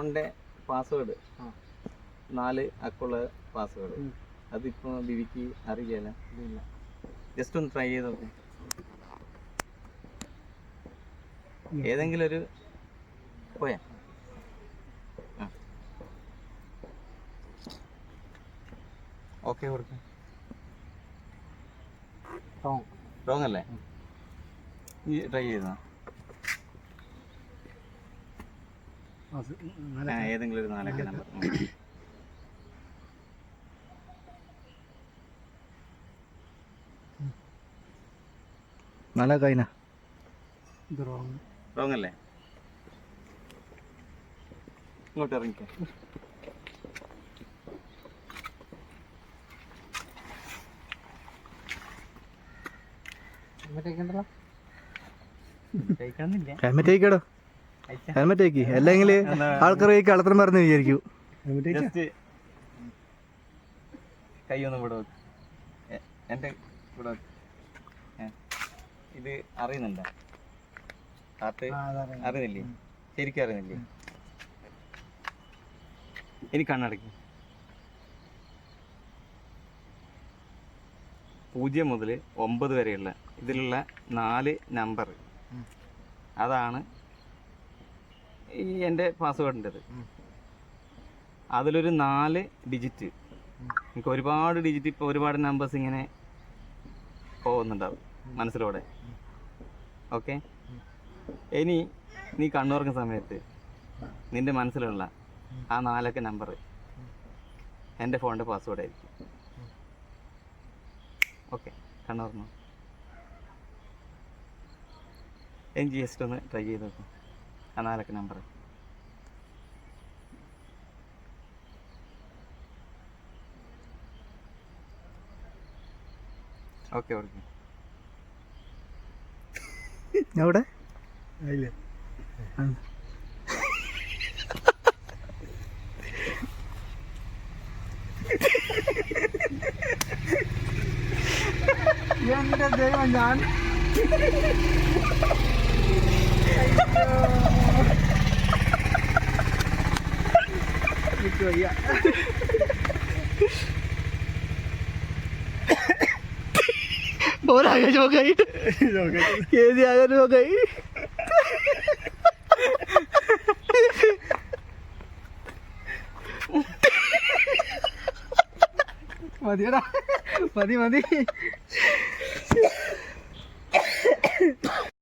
ഫോണിന്റെ പാസ്വേഡ്. നാല് അക്കുള്ള പാസ്വേഡ്. അതിപ്പോ ബിവിക്ക് അറിയില്ല. ജസ്റ്റ് ഒന്ന് ട്രൈ ചെയ്ത് നോക്കി. ഏതെങ്കിലും ഒരു പോയാ. ഓക്കെ കൊടുക്ക റോങ് റോങ് അല്ലേ? ഈ ട്രൈ ചെയ്താ? ഏതെങ്കിലും ഒരു നാലക്ക നമ്പർ കൈന. ഇത് റോങ് റോങ് അല്ലേ? ഇങ്ങോട്ട് ഇറങ്ങിക്കോ. ഹെൽമെറ്റ് ആയിക്കടോ ഹെൽമെറ്റ് ആക്കി അല്ലെങ്കിൽ ആൾക്കാർ ഈ കളത്രം പറഞ്ഞു വിചാരിക്കും. ഹെൽമെറ്റ് ജസ്റ്റ് കൈ ഒന്ന് ഇവിടെ എന്റെ ഇവിടെ ഇത് അറിയുന്നുണ്ടോ? ഹാർട്ട് ആ അതറിയാം. അറിയുന്നില്ലേ? ശരിക്കും അറിയുന്നില്ലേ? ഇനി കണ്ണടക്കി. പൂജ്യം മുതൽ ഒമ്പത് വരെയുള്ള ഇതിലുള്ള നാല് നമ്പർ. അതാണ് ഈ എന്റെ പാസ്വേഡിന്റെത് അതിലൊരു നാല് ഡിജിറ്റ്. എനിക്ക് ഒരുപാട് ഡിജിറ്റ് ഇപ്പോൾ ഒരുപാട് നമ്പേഴ്സ് ഇങ്ങനെ പോകുന്നുണ്ടാവും മനസ്സിലൂടെ. ഓക്കെ ഇനി നീ കണ്ണുറക്കുന്ന സമയത്ത് നിന്റെ മനസ്സിലുള്ള ആ നാലൊക്കെ നമ്പർ എന്റെ ഫോണിന്റെ പാസ്വേഡ് ആയിരിക്കും. ഓക്കെ കണ്ണുറന്നു? ജി ജസ്റ്റ് ഒന്ന് ട്രൈ ചെയ്ത് നോക്കും. ആ നാലക്ക നമ്പർ ഓക്കെ ഓക്കെ എവിടെ എന്റെ ദൈവം ഞാൻ എനിക്ക് വയ്യ ഒരാകെ ചോക്കായി ഏതി ആകെ ചോക്കായി മതിയടാ മതി മതി